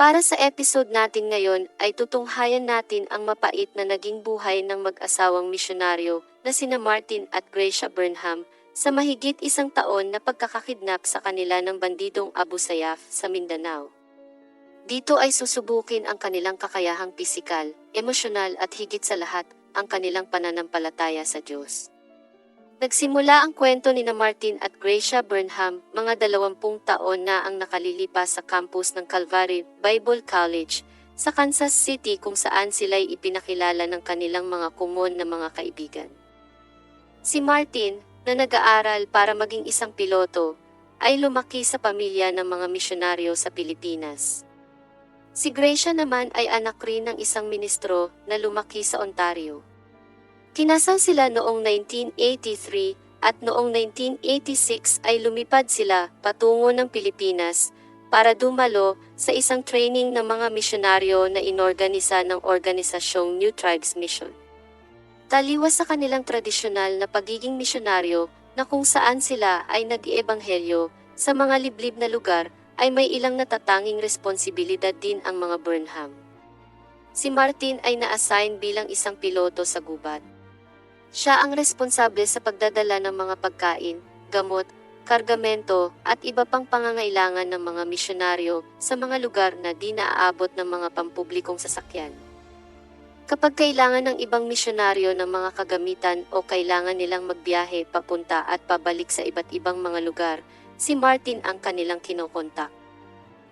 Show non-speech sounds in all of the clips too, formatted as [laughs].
Para sa episode natin ngayon ay tutunghayan natin ang mapait na naging buhay ng mag-asawang misyonaryo na sina Martin at Gracia Burnham sa mahigit isang taon na pagkakakidnap sa kanila ng bandidong Abu Sayyaf sa Mindanao. Dito ay susubukin ang kanilang kakayahang pisikal, emosyonal at higit sa lahat, ang kanilang pananampalataya sa Diyos. Nagsimula ang kwento ni na Martin at Gracia Burnham, mga dalawampung taon na ang nakalilipas sa campus ng Calvary Bible College sa Kansas City kung saan sila'y ipinakilala ng kanilang mga kumon na mga kaibigan. Si Martin, na nag-aaral para maging isang piloto, ay lumaki sa pamilya ng mga misyonaryo sa Pilipinas. Si Gracia naman ay anak rin ng isang ministro na lumaki sa Ontario. Kinasal sila noong 1983 at noong 1986 ay lumipad sila patungo ng Pilipinas para dumalo sa isang training ng mga misyonaryo na inorganisa ng organisasyong New Tribes Mission. Taliwas sa kanilang tradisyonal na pagiging misyonaryo na kung saan sila ay nag-iebanghelyo sa mga liblib na lugar ay may ilang natatanging responsibilidad din ang mga Burnham. Si Martin ay na-assign bilang isang piloto sa gubat. Siya ang responsable sa pagdadala ng mga pagkain, gamot, kargamento at iba pang pangangailangan ng mga misyonaryo sa mga lugar na di naaabot ng mga pampublikong sasakyan. Kapag kailangan ng ibang misyonaryo ng mga kagamitan o kailangan nilang magbiyahe papunta at pabalik sa iba't ibang mga lugar, si Martin ang kanilang kinokontak.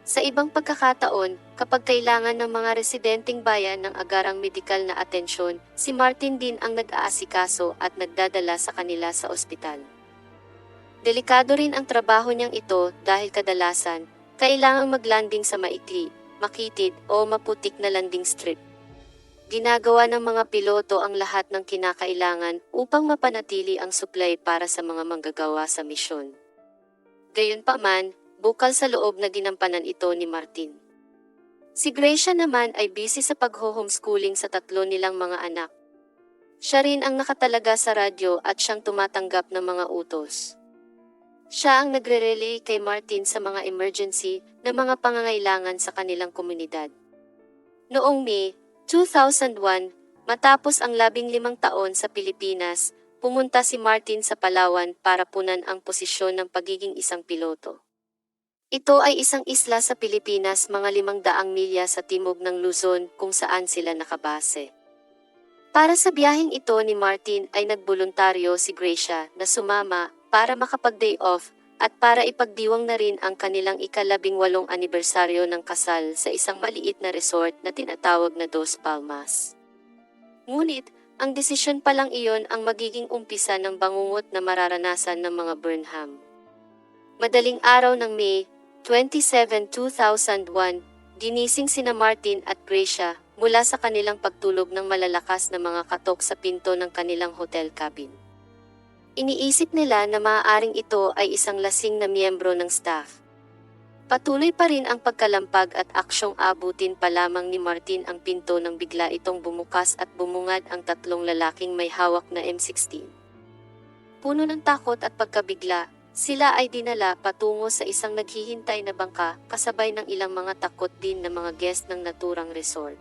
Sa ibang pagkakataon, kapag kailangan ng mga residenteng bayan ng agarang medikal na atensyon, si Martin din ang nag-aasikaso at nagdadala sa kanila sa ospital. Delikado rin ang trabaho niyang ito dahil kadalasan, kailangang maglanding sa maikli, makitid o maputik na landing strip. Ginagawa ng mga piloto ang lahat ng kinakailangan upang mapanatili ang supply para sa mga manggagawa sa misyon. Gayunpaman, bukal sa loob na ginampanan ito ni Martin. Si Gracia naman ay busy sa pag-homeschooling sa tatlo nilang mga anak. Siya rin ang nakatalaga sa radyo at siyang tumatanggap ng mga utos. Siya ang nagre-relay kay Martin sa mga emergency na mga pangangailangan sa kanilang komunidad. Noong May 2001, matapos ang labing limang taon sa Pilipinas, pumunta si Martin sa Palawan para punan ang posisyon ng pagiging isang piloto. Ito ay isang isla sa Pilipinas mga limang daang milya sa timog ng Luzon kung saan sila nakabase. Para sa biyaheng ito ni Martin ay nagboluntaryo si Gracia na sumama para makapag-day off at para ipagdiwang na rin ang kanilang ikalabing walong anibersaryo ng kasal sa isang maliit na resort na tinatawag na Dos Palmas. Ngunit, ang desisyon pa lang iyon ang magiging umpisa ng bangungot na mararanasan ng mga Burnham. Madaling araw ng May 27, 2001, ginising sina Martin at Gracia mula sa kanilang pagtulog ng malalakas na mga katok sa pinto ng kanilang hotel cabin. Iniisip nila na maaaring ito ay isang lasing na miyembro ng staff. Patuloy pa rin ang pagkalampag at aksyong abutin pa lamang ni Martin ang pinto nang bigla itong bumukas at bumungad ang tatlong lalaking may hawak na M16. Puno ng takot at pagkabigla, sila ay dinala patungo sa isang naghihintay na bangka kasabay ng ilang mga takot din na mga guest ng naturang resort.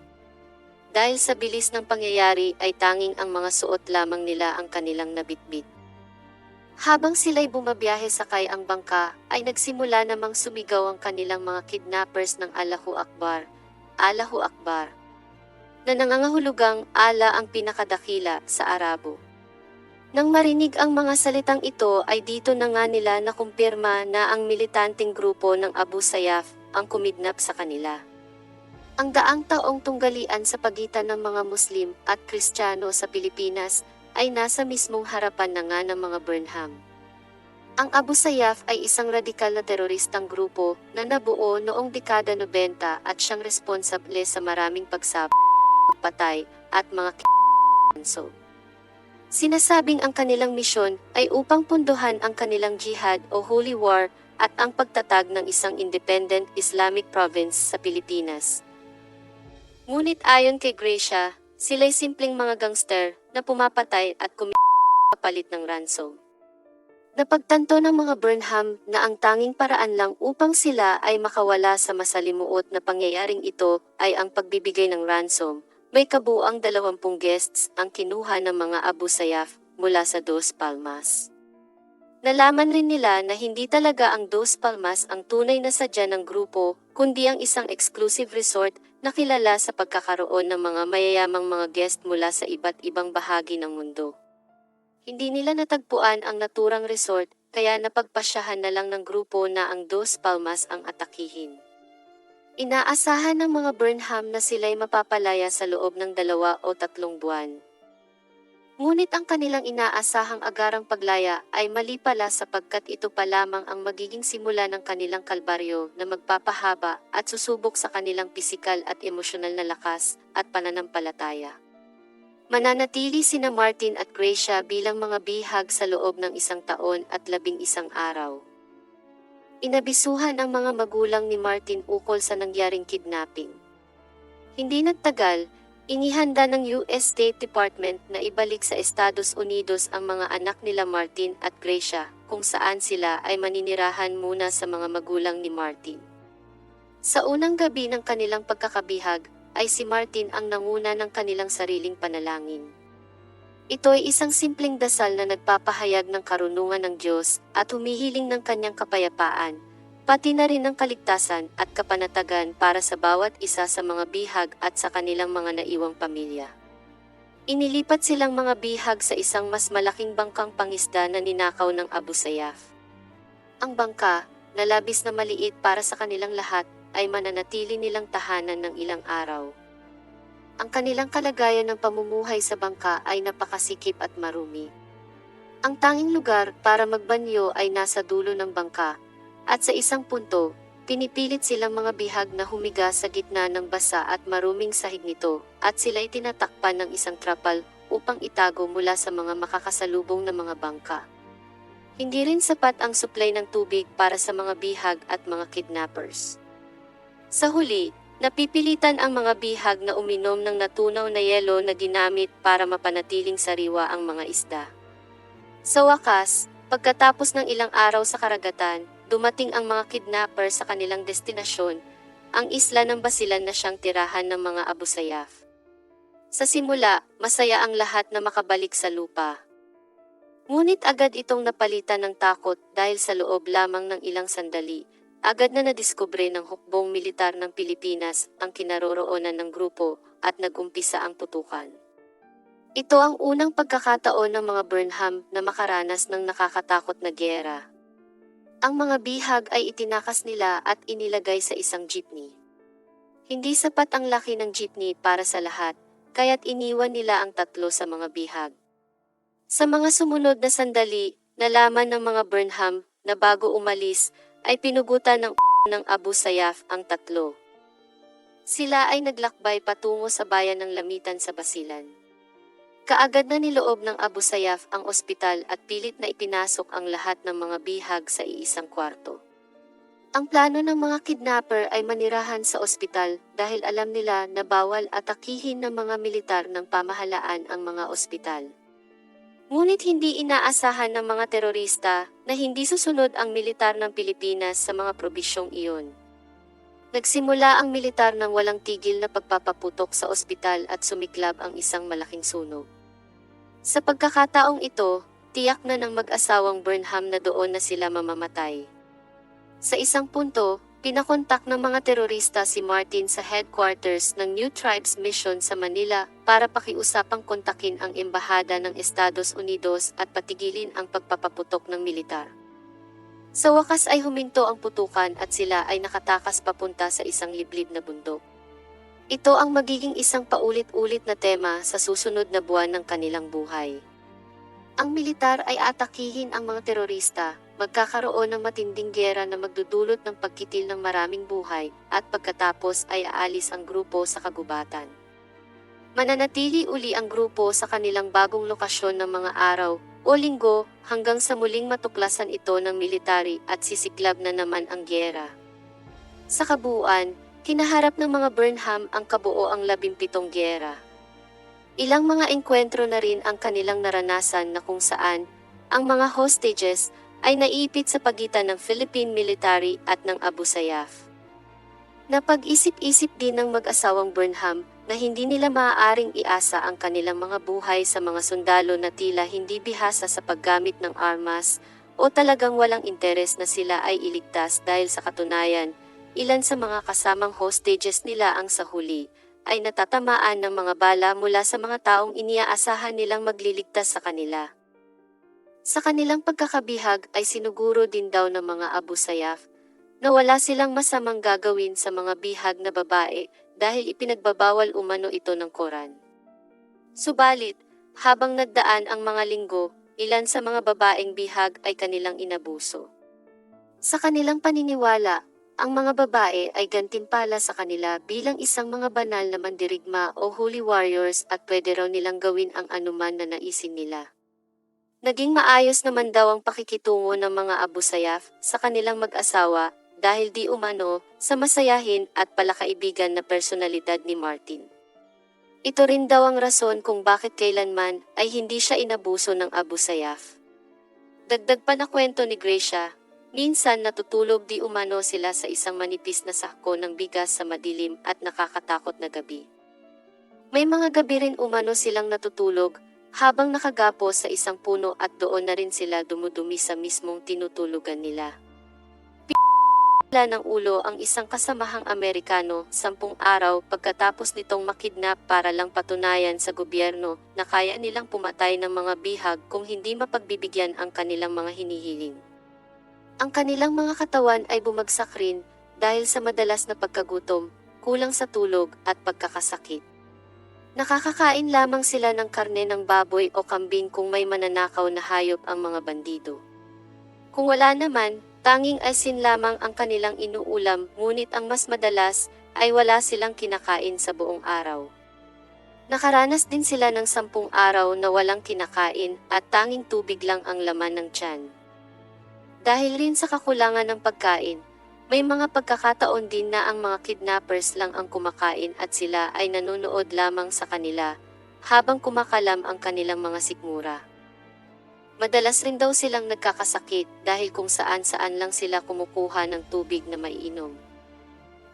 Dahil sa bilis ng pangyayari ay tanging ang mga suot lamang nila ang kanilang nabitbit. Habang sila'y bumabiyahe sakay ang bangka, ay nagsimula namang sumigaw ang kanilang mga kidnappers ng Allahu Akbar, Allahu Akbar, na nangangahulugang ala ang pinakadakila sa Arabo. Nang marinig ang mga salitang ito ay dito na nga nila nakumpirma na ang militanteng grupo ng Abu Sayyaf ang kumidnap sa kanila. Ang daang taong tunggalian sa pagitan ng mga Muslim at Kristiyano sa Pilipinas ay nasa mismong harapan na nga ng mga Burnham. Ang Abu Sayyaf ay isang radikal na teroristang grupo na nabuo noong dekada 90 at siyang responsable sa maraming pagsab, patay, at mga kanso. Sinasabing ang kanilang misyon ay upang punduhan ang kanilang jihad o holy war at ang pagtatag ng isang independent Islamic province sa Pilipinas. Ngunit ayon kay Gracia, sila'y simpleng mga gangster na pumapatay at kumipalit ng ransom. Napagtanto ng mga Burnham na ang tanging paraan lang upang sila ay makawala sa masalimuot na pangyayaring ito ay ang pagbibigay ng ransom. May kabuang 20 guests ang kinuha ng mga Abu Sayyaf mula sa Dos Palmas. Nalaman rin nila na hindi talaga ang Dos Palmas ang tunay na sadya ng grupo, kundi ang isang exclusive resort na kilala sa pagkakaroon ng mga mayayamang mga guest mula sa iba't ibang bahagi ng mundo. Hindi nila natagpuan ang naturang resort, kaya napagpasyahan na lang ng grupo na ang Dos Palmas ang atakihin. Inaasahan ng mga Burnham na sila'y mapapalaya sa loob ng dalawa o tatlong buwan. Ngunit ang kanilang inaasahang agarang paglaya ay mali pala sapagkat ito pa lamang ang magiging simula ng kanilang kalbaryo na magpapahaba at susubok sa kanilang pisikal at emosyonal na lakas at pananampalataya. Mananatili sina Martin at Gracia bilang mga bihag sa loob ng isang taon at labing isang araw. Inabisuhan ang mga magulang ni Martin ukol sa nangyaring kidnapping. Hindi nagtagal, inihanda ng US State Department na ibalik sa Estados Unidos ang mga anak nila Martin at Gracia kung saan sila ay maninirahan muna sa mga magulang ni Martin. Sa unang gabi ng kanilang pagkakabihag, ay si Martin ang nanguna ng kanilang sariling panalangin. Ito ay isang simpleng dasal na nagpapahayag ng karunungan ng Diyos at humihiling ng kanyang kapayapaan, pati na rin ng kaligtasan at kapanatagan para sa bawat isa sa mga bihag at sa kanilang mga naiwang pamilya. Inilipat silang mga bihag sa isang mas malaking bangkang pangisda na ninakaw ng Abu Sayyaf. Ang bangka, na labis na maliit para sa kanilang lahat, ay mananatili nilang tahanan ng ilang araw. Ang kanilang kalagayan ng pamumuhay sa bangka ay napakasikip at marumi. Ang tanging lugar para magbanyo ay nasa dulo ng bangka, at sa isang punto, pinipilit silang mga bihag na humiga sa gitna ng basa at maruming sahig nito, at sila ay tinatakpan ng isang trapal upang itago mula sa mga makakasalubong na mga bangka. Hindi rin sapat ang supply ng tubig para sa mga bihag at mga kidnappers. Sa huli, napipilitan ang mga bihag na uminom ng natunaw na yelo na ginamit para mapanatiling sariwa ang mga isda. Sa wakas, pagkatapos ng ilang araw sa karagatan, dumating ang mga kidnapper sa kanilang destinasyon, ang isla ng Basilan na siyang tirahan ng mga Abu Sayyaf. Sa simula, masaya ang lahat na makabalik sa lupa. Ngunit agad itong napalitan ng takot dahil sa loob lamang ng ilang sandali, Agad na nadiskubre ng hukbong militar ng Pilipinas ang kinaroroonan ng grupo at nagumpisa ang putukan. Ito ang unang pagkakataon ng mga Burnham na makaranas ng nakakatakot na gera. Ang mga bihag ay itinakas nila at inilagay sa isang jeepney. Hindi sapat ang laki ng jeepney para sa lahat, kaya't iniwan nila ang tatlo sa mga bihag. Sa mga sumunod na sandali, nalaman ng mga Burnham na bago umalis ay pinugutan ng [laughs] ng Abu Sayyaf ang tatlo. Sila ay naglakbay patungo sa bayan ng Lamitan sa Basilan. Kaagad na niloob ng Abu Sayyaf ang ospital at pilit na ipinasok ang lahat ng mga bihag sa iisang kwarto. Ang plano ng mga kidnapper ay manirahan sa ospital dahil alam nila na bawal atakihin ng mga militar ng pamahalaan ang mga ospital. Ngunit hindi inaasahan ng mga terorista na hindi susunod ang militar ng Pilipinas sa mga probisyong iyon. Nagsimula ang militar ng walang tigil na pagpapaputok sa ospital at sumiklab ang isang malaking sunog. Sa pagkakataong ito, tiyak na ng mag-asawang Burnham na doon na sila mamamatay. Sa isang punto, Pinakontak ng mga terorista si Martin sa headquarters ng New Tribes Mission sa Manila para pakiusapang kontakin ang embahada ng Estados Unidos at patigilin ang pagpapaputok ng militar. Sa wakas ay huminto ang putukan at sila ay nakatakas papunta sa isang liblib na bundok. Ito ang magiging isang paulit-ulit na tema sa susunod na buwan ng kanilang buhay. Ang militar ay atakihin ang mga terorista magkakaroon ng matinding gera na magdudulot ng pagkitil ng maraming buhay at pagkatapos ay aalis ang grupo sa kagubatan. Mananatili uli ang grupo sa kanilang bagong lokasyon ng mga araw o linggo hanggang sa muling matuklasan ito ng military at sisiklab na naman ang gera. Sa kabuuan, kinaharap ng mga Burnham ang kabuo ang labimpitong gera. Ilang mga engkwentro na rin ang kanilang naranasan na kung saan ang mga hostages ay naipit sa pagitan ng Philippine military at ng Abu Sayyaf. Napag-isip-isip din ng mag-asawang Burnham na hindi nila maaaring iasa ang kanilang mga buhay sa mga sundalo na tila hindi bihasa sa paggamit ng armas o talagang walang interes na sila ay iligtas dahil sa katunayan, ilan sa mga kasamang hostages nila ang sa huli ay natatamaan ng mga bala mula sa mga taong iniaasahan nilang magliligtas sa kanila. Sa kanilang pagkakabihag ay sinuguro din daw ng mga Abu Sayyaf na wala silang masamang gagawin sa mga bihag na babae dahil ipinagbabawal umano ito ng Koran. Subalit, habang nagdaan ang mga linggo, ilan sa mga babaeng bihag ay kanilang inabuso. Sa kanilang paniniwala, ang mga babae ay gantimpala sa kanila bilang isang mga banal na mandirigma o holy warriors at pwede raw nilang gawin ang anuman na naisin nila. Naging maayos naman daw ang pakikitungo ng mga Abu Sayyaf sa kanilang mag-asawa dahil di umano sa masayahin at palakaibigan na personalidad ni Martin. Ito rin daw ang rason kung bakit kailanman ay hindi siya inabuso ng Abu Sayyaf. Dagdag pa na kwento ni Gracia, minsan natutulog di umano sila sa isang manipis na sako ng bigas sa madilim at nakakatakot na gabi. May mga gabi rin umano silang natutulog habang nakagapo sa isang puno at doon na rin sila dumudumi sa mismong tinutulugan nila. Wala ng ulo ang isang kasamahang Amerikano sampung araw pagkatapos nitong makidnap para lang patunayan sa gobyerno na kaya nilang pumatay ng mga bihag kung hindi mapagbibigyan ang kanilang mga hinihiling. Ang kanilang mga katawan ay bumagsak rin dahil sa madalas na pagkagutom, kulang sa tulog at pagkakasakit. Nakakakain lamang sila ng karne ng baboy o kambing kung may mananakaw na hayop ang mga bandido. Kung wala naman, Tanging asin lamang ang kanilang inuulam, ngunit ang mas madalas ay wala silang kinakain sa buong araw. Nakaranas din sila ng sampung araw na walang kinakain at tanging tubig lang ang laman ng tiyan. Dahil rin sa kakulangan ng pagkain, may mga pagkakataon din na ang mga kidnappers lang ang kumakain at sila ay nanonood lamang sa kanila habang kumakalam ang kanilang mga sikmura. Madalas rin daw silang nagkakasakit dahil kung saan-saan lang sila kumukuha ng tubig na maiinom.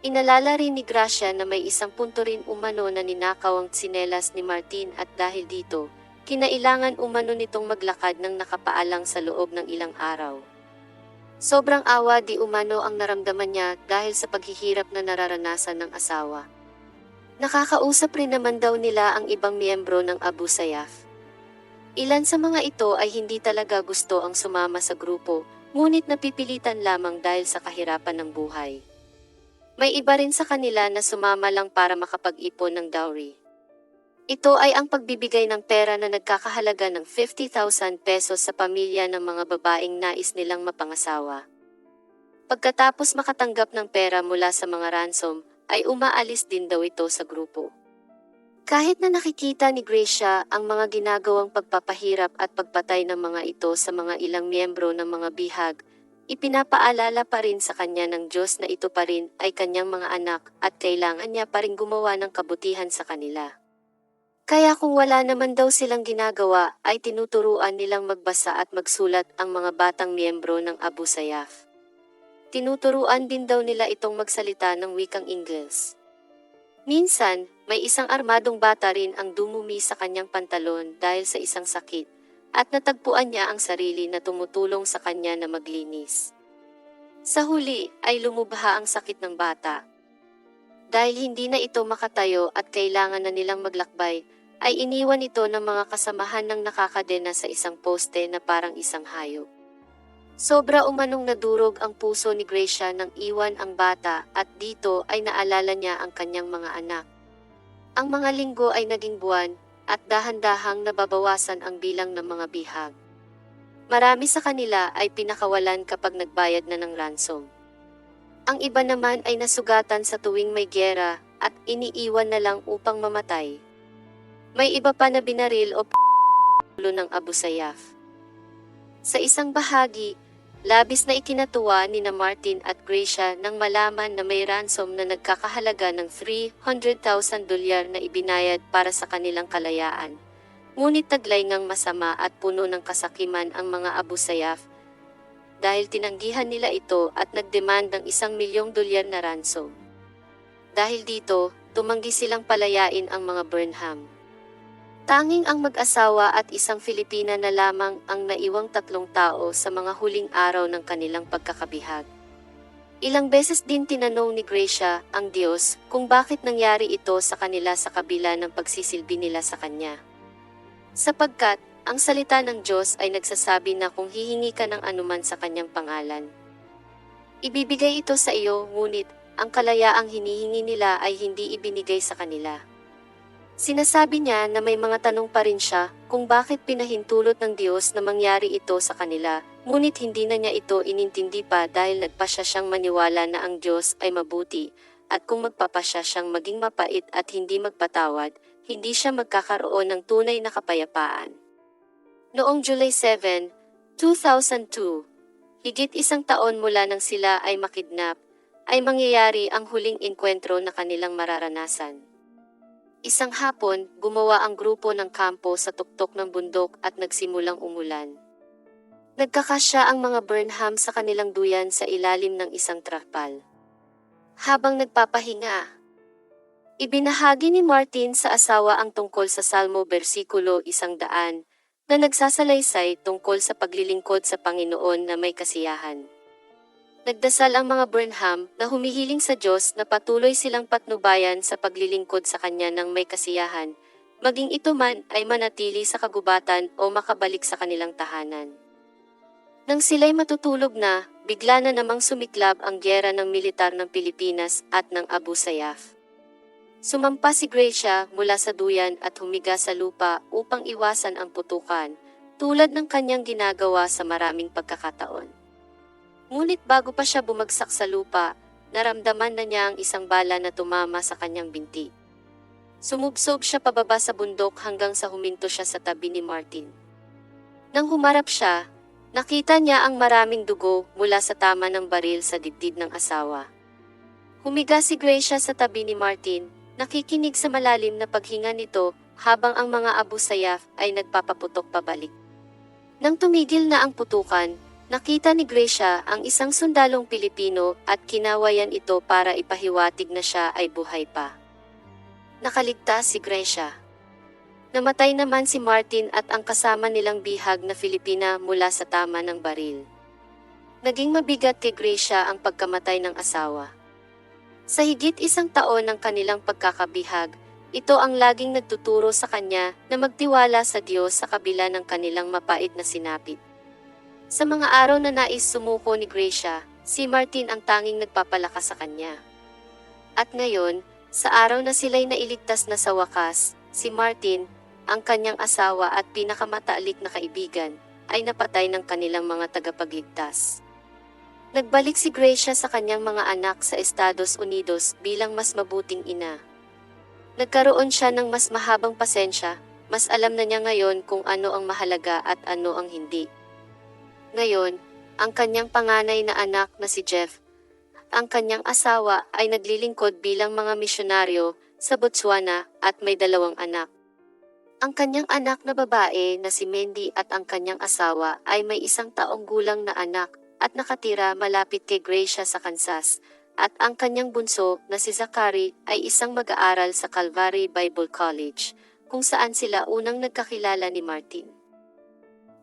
Inalala rin ni Gracia na may isang punto rin umano na ninakaw ang tsinelas ni Martin at dahil dito, kinailangan umano nitong maglakad ng nakapaalang sa loob ng ilang araw. Sobrang awa di umano ang naramdaman niya dahil sa paghihirap na nararanasan ng asawa. Nakakausap rin naman daw nila ang ibang miyembro ng Abu Sayyaf. Ilan sa mga ito ay hindi talaga gusto ang sumama sa grupo, ngunit napipilitan lamang dahil sa kahirapan ng buhay. May iba rin sa kanila na sumama lang para makapag-ipon ng dowry. Ito ay ang pagbibigay ng pera na nagkakahalaga ng 50,000 pesos sa pamilya ng mga babaeng nais nilang mapangasawa. Pagkatapos makatanggap ng pera mula sa mga ransom, ay umaalis din daw ito sa grupo. Kahit na nakikita ni Gracia ang mga ginagawang pagpapahirap at pagpatay ng mga ito sa mga ilang miyembro ng mga bihag, ipinapaalala pa rin sa kanya ng Diyos na ito pa rin ay kanyang mga anak at kailangan niya pa rin gumawa ng kabutihan sa kanila. Kaya kung wala naman daw silang ginagawa ay tinuturuan nilang magbasa at magsulat ang mga batang miyembro ng Abu Sayyaf. Tinuturuan din daw nila itong magsalita ng wikang Ingles. Minsan, may isang armadong bata rin ang dumumi sa kanyang pantalon dahil sa isang sakit, at natagpuan niya ang sarili na tumutulong sa kanya na maglinis. Sa huli ay lumubha ang sakit ng bata. Dahil hindi na ito makatayo at kailangan na nilang maglakbay, ay iniwan ito ng mga kasamahan ng nakakadena sa isang poste na parang isang hayop. Sobra umanong nadurog ang puso ni Gracia nang iwan ang bata at dito ay naalala niya ang kanyang mga anak. Ang mga linggo ay naging buwan at dahan-dahang nababawasan ang bilang ng mga bihag. Marami sa kanila ay pinakawalan kapag nagbayad na ng ransom. Ang iba naman ay nasugatan sa tuwing may gera at iniiwan na lang upang mamatay. May iba pa na binaril o p***lo ng Abu Sayyaf. Sa isang bahagi, labis na ikinatuwa ni na Martin at Gracia nang malaman na may ransom na nagkakahalaga ng 300,000 dolyar na ibinayad para sa kanilang kalayaan. Ngunit taglay ngang masama at puno ng kasakiman ang mga Abu Sayyaf, dahil tinanggihan nila ito at nagdemand ng isang milyong dolyar na ransom. Dahil dito, tumanggi silang palayain ang mga Burnham. Tanging ang mag-asawa at isang Filipina na lamang ang naiwang tatlong tao sa mga huling araw ng kanilang pagkakabihag. Ilang beses din tinanong ni Gracia ang Diyos kung bakit nangyari ito sa kanila sa kabila ng pagsisilbi nila sa Kanya. Sapagkat, ang salita ng Diyos ay nagsasabi na kung hihingi ka ng anuman sa Kanyang pangalan. Ibibigay ito sa iyo, ngunit, ang kalayaang hinihingi nila ay hindi ibinigay sa kanila. Sinasabi niya na may mga tanong pa rin siya kung bakit pinahintulot ng Diyos na mangyari ito sa kanila, ngunit hindi na niya ito inintindi pa dahil nagpasya siyang maniwala na ang Diyos ay mabuti, at kung magpapasya siyang maging mapait at hindi magpatawad, hindi siya magkakaroon ng tunay na kapayapaan. Noong July 7, 2002, higit isang taon mula nang sila ay makidnap, ay mangyayari ang huling enkwentro na kanilang mararanasan. Isang hapon, gumawa ang grupo ng kampo sa tuktok ng bundok at nagsimulang umulan. Nagkakasya ang mga Burnham sa kanilang duyan sa ilalim ng isang trapal. Habang nagpapahinga, ibinahagi ni Martin sa asawa ang tungkol sa Salmo versikulo isang daan, na nagsasalaysay tungkol sa paglilingkod sa Panginoon na may kasiyahan. Nagdasal ang mga Burnham na humihiling sa Diyos na patuloy silang patnubayan sa paglilingkod sa Kanya ng may kasiyahan, maging ito man ay manatili sa kagubatan o makabalik sa kanilang tahanan. Nang sila'y matutulog na, bigla na namang sumiklab ang gyera ng militar ng Pilipinas at ng Abu Sayyaf. Sumampa si Gracia mula sa duyan at humiga sa lupa upang iwasan ang putukan, tulad ng kanyang ginagawa sa maraming pagkakataon. Ngunit bago pa siya bumagsak sa lupa, naramdaman na niya ang isang bala na tumama sa kanyang binti. Sumubsob siya pababa sa bundok hanggang sa huminto siya sa tabi ni Martin. Nang humarap siya, nakita niya ang maraming dugo mula sa tama ng baril sa dibdib ng asawa. Humiga si Gracia sa tabi ni Martin, nakikinig sa malalim na paghinga nito habang ang mga Abu Sayyaf ay nagpapaputok pabalik. Nang tumigil na ang putukan, nakita ni Gracia ang isang sundalong Pilipino at kinawayan ito para ipahiwatig na siya ay buhay pa. Nakaligtas si Gracia. Namatay naman si Martin at ang kasama nilang bihag na Filipina mula sa tama ng baril. Naging mabigat kay Gracia ang pagkamatay ng asawa. Sa higit isang taon ng kanilang pagkakabihag, ito ang laging nagtuturo sa kanya na magtiwala sa Diyos sa kabila ng kanilang mapait na sinapit. Sa mga araw na nais sumuko ni Gracia, si Martin ang tanging nagpapalakas sa kanya. At ngayon, sa araw na sila'y nailigtas na sa wakas, si Martin, ang kanyang asawa at pinakamatalik na kaibigan, ay napatay ng kanilang mga tagapagligtas. Nagbalik si Gracia sa kanyang mga anak sa Estados Unidos bilang mas mabuting ina. Nagkaroon siya ng mas mahabang pasensya, mas alam na niya ngayon kung ano ang mahalaga at ano ang hindi. Ngayon, ang kanyang panganay na anak na si Jeff, ang kanyang asawa ay naglilingkod bilang mga misyonaryo sa Botswana at may dalawang anak. Ang kanyang anak na babae na si Mendy at ang kanyang asawa ay may isang taong gulang na anak at nakatira malapit kay Gracia sa Kansas, at ang kanyang bunso na si Zachary ay isang mag-aaral sa Calvary Bible College, kung saan sila unang nagkakilala ni Martin.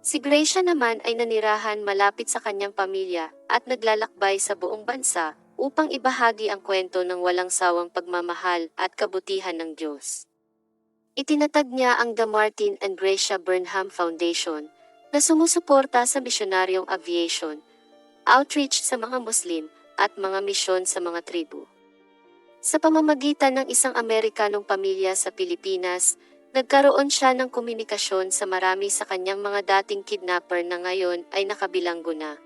Si Gracia naman ay nanirahan malapit sa kanyang pamilya at naglalakbay sa buong bansa upang ibahagi ang kwento ng walang sawang pagmamahal at kabutihan ng Diyos. Itinatag niya ang The Martin and Gracia Burnham Foundation na sumusuporta sa misyonaryong aviation, outreach sa mga Muslim, at mga misyon sa mga tribu. Sa pamamagitan ng isang Amerikanong pamilya sa Pilipinas, nagkaroon siya ng komunikasyon sa marami sa kanyang mga dating kidnapper na ngayon ay nakabilanggo na.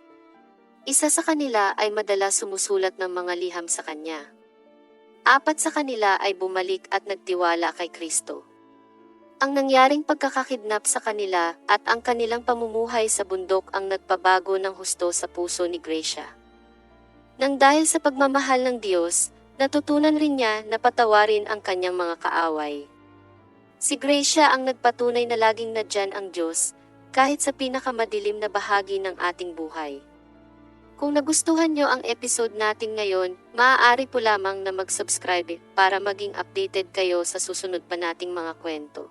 Isa sa kanila ay madalas sumusulat ng mga liham sa kanya. Apat sa kanila ay bumalik at nagtiwala kay Kristo. Ang nangyaring pagkakakidnap sa kanila at ang kanilang pamumuhay sa bundok ang nagpabago ng husto sa puso ni Gracia. Nang dahil sa pagmamahal ng Diyos, natutunan rin niya na patawarin ang kanyang mga kaaway. Si Gracia ang nagpatunay na laging nadyan ang Diyos, kahit sa pinakamadilim na bahagi ng ating buhay. Kung nagustuhan nyo ang episode natin ngayon, maaari po lamang na mag-subscribe para maging updated kayo sa susunod pa nating mga kwento.